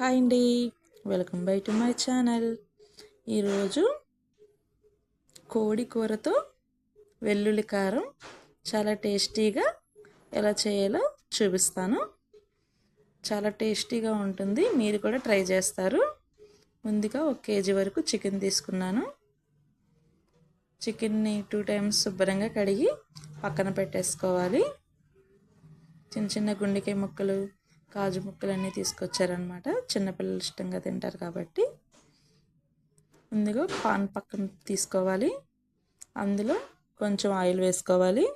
Hi అండి. Welcome by to my channel. ఈరోజు కోడి కూరతో వెల్లుల్లి కారం చాలా టేస్టీగా ఎలా చేయాలో చూపిస్తాను. చాలా టేస్టీగా ఉంటుంది. మీరు కూడా ట్రై చేస్తారు. ముందుగా ఒక కేజీ వరకు చికెన్ తీసుకున్నాను. చికెన్ని టూ టైమ్స్ శుభ్రంగా కడిగి పక్కన పెట్టేసుకోవాలి. చిన్న చిన్న గుండెకాయ ముక్కలు కాజు ముక్కలు అన్నీ తీసుకొచ్చారనమాట చిన్నపిల్లలు ఇష్టంగా తింటారు కాబట్టి. ముందుగా పాన్ పక్కన తీసుకోవాలి. అందులో కొంచెం ఆయిల్ వేసుకోవాలి.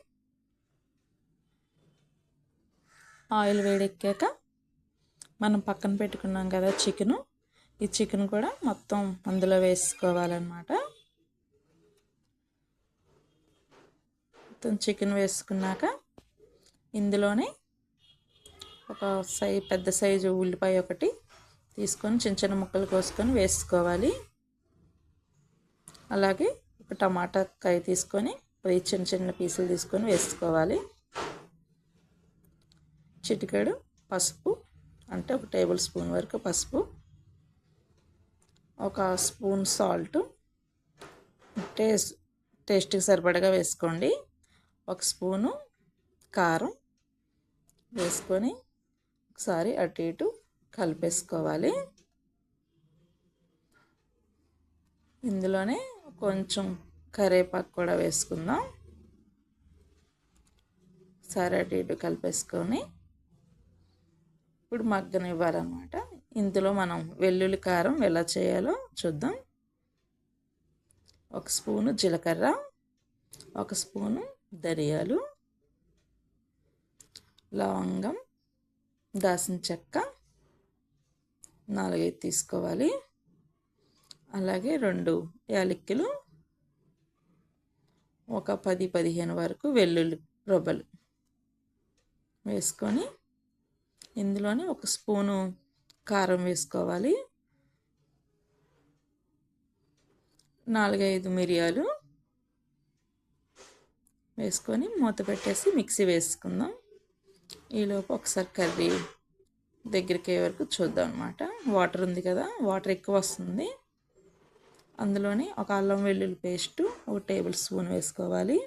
ఆయిల్ వేడెక్కాక మనం పక్కన పెట్టుకున్నాం కదా చికెను. ఈ చికెన్ కూడా మొత్తం అందులో వేసుకోవాలన్నమాట. మొత్తం చికెన్ వేసుకున్నాక ఇందులోనే ఒక సై పెద్ద సైజు ఉల్లిపాయ ఒకటి తీసుకొని చిన్న చిన్న ముక్కలు కోసుకొని వేసుకోవాలి. అలాగే ఒక టమాటా కాయ తీసుకొని అది చిన్న చిన్న పీసులు తీసుకొని వేసుకోవాలి. చిటికెడు పసుపు అంటే ఒక టేబుల్ స్పూన్ వరకు పసుపు ఒక స్పూన్ సాల్ట్ టేస్ట్ టేస్ట్కి సరిపడగా వేసుకోండి. ఒక స్పూను కారం వేసుకొని ఒకసారి అటు ఇటు కలిపేసుకోవాలి. ఇందులోనే కొంచెం కరేపాకు కూడా వేసుకుందాం. సరే అటు ఇటు కలిపేసుకొని ఇప్పుడు మగ్గనివ్వాలన్నమాట. ఇందులో మనం వెల్లుల్లి కారం ఎలా చేయాలో చూద్దాం. ఒక స్పూను జీలకర్ర ఒక స్పూను ధనియాలు లవంగం దాసిన చెక్క నాలుగైదు తీసుకోవాలి. అలాగే రెండు యాలక్కులు ఒక పది పదిహేను వరకు వెల్లుల్లి రొబ్బలు వేసుకొని ఇందులోనే ఒక స్పూను కారం వేసుకోవాలి. నాలుగైదు మిరియాలు వేసుకొని మూత పెట్టేసి మిక్సీ వేసుకుందాం. ఈలోపు ఒకసారి కర్రీ దగ్గరికి అయ్యే వరకు చూద్దాం అనమాట వాటర్ ఉంది కదా వాటర్ ఎక్కువ వస్తుంది. అందులోనే ఒక అల్లం వెల్లుల్లి పేస్ట్ ఒక టేబుల్ స్పూన్ వేసుకోవాలి.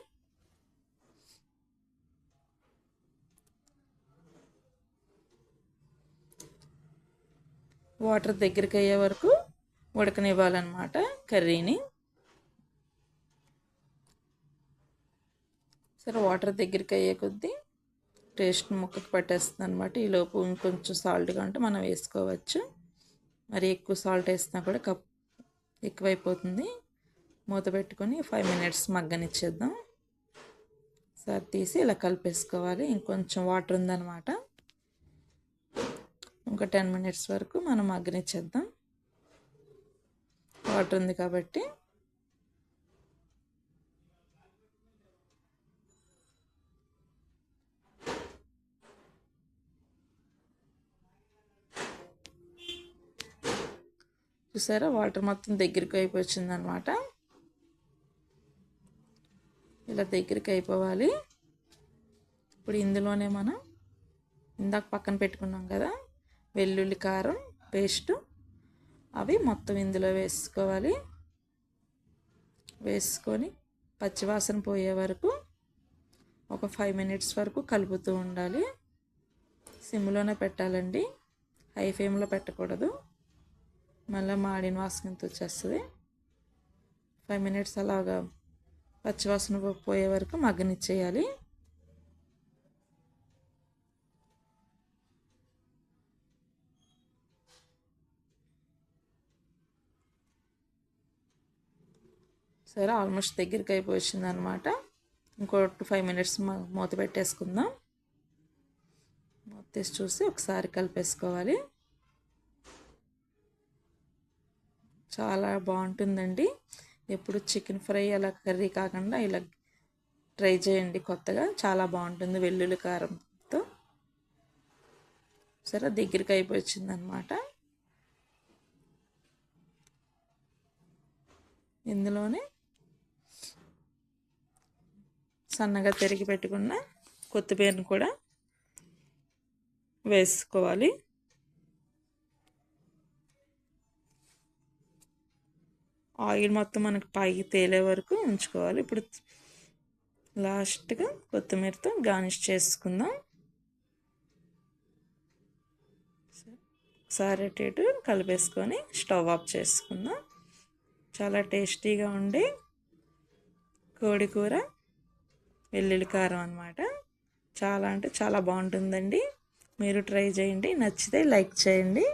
వాటర్ దగ్గరికి అయ్యే వరకు ఉడకనివ్వాలన్నమాట కర్రీని. సరే వాటర్ దగ్గరికి అయ్యే కొద్దీ టేస్ట్ ముక్కకు పట్టేస్తుంది అనమాట ఈలోపు ఇంకొంచెం సాల్ట్గా ఉంటే మనం వేసుకోవచ్చు. మరి ఎక్కువ సాల్ట్ వేసినా కూడా కప్ ఎక్కువైపోతుంది. మూత పెట్టుకొని ఫైవ్ మినిట్స్ మగ్గనిచ్చేద్దాం. సార్ తీసి ఇలా కలిపేసుకోవాలి. ఇంకొంచెం వాటర్ ఉందన్నమాట. ఇంకా టెన్ మినిట్స్ వరకు మనం మగ్గనిచ్చేద్దాం. వాటర్ ఉంది కాబట్టి. చూసారా? వాటర్ మొత్తం దగ్గరికి అయిపోయింది అనమాట ఇలా దగ్గరికి అయిపోవాలి. ఇప్పుడు ఇందులోనే మనం ఇందాక పక్కన పెట్టుకున్నాం కదా వెల్లుల్లి కారం పేస్ట్ అవి మొత్తం ఇందులో వేసుకోవాలి. వేసుకొని పచ్చివాసన పోయే వరకు ఒక ఫైవ్ మినిట్స్ వరకు కలుపుతూ ఉండాలి. సిమ్లోనే పెట్టాలండి. హై ఫ్లేమ్లో పెట్టకూడదు. మళ్ళీ మాడిన వాసన వచ్చేస్తుంది. ఫైవ్ మినిట్స్ అలాగా పచ్చివాసన పోయే వరకు మగ్గనిచ్చేయాలి. సరే ఆల్మోస్ట్ దగ్గరికి అయిపోయింది అనమాట ఇంకో ఫైవ్ మినిట్స్ మూత పెట్టేసుకుందాం. మూత తీసి చూసి ఒకసారి కలిపేసుకోవాలి. చాలా బాగుంటుందండి. ఎప్పుడు చికెన్ ఫ్రై అలా కర్రీ కాకుండా ఇలా ట్రై చేయండి కొత్తగా. చాలా బాగుంటుంది వెల్లుల్లి కారంతో సరే దగ్గరికి అయిపోయింది అనమాట ఇందులోనే సన్నగా తిరిగి పెట్టుకున్న కొత్తిమీరను కూడా వేసుకోవాలి. ఆయిల్ మొత్తం మనకి పైకి తేలే వరకు ఉంచుకోవాలి. ఇప్పుడు లాస్ట్గా కొత్తిమీరతో గార్నిష్ చేసుకుందాం. ఒకసారి అటు కలిపేసుకొని స్టవ్ ఆఫ్ చేసుకుందాం. చాలా టేస్టీగా ఉండే కోడి కూర వెల్లుల్లి కారం అనమాట చాలా అంటే చాలా బాగుంటుందండి. మీరు ట్రై చేయండి. నచ్చితే లైక్ చేయండి.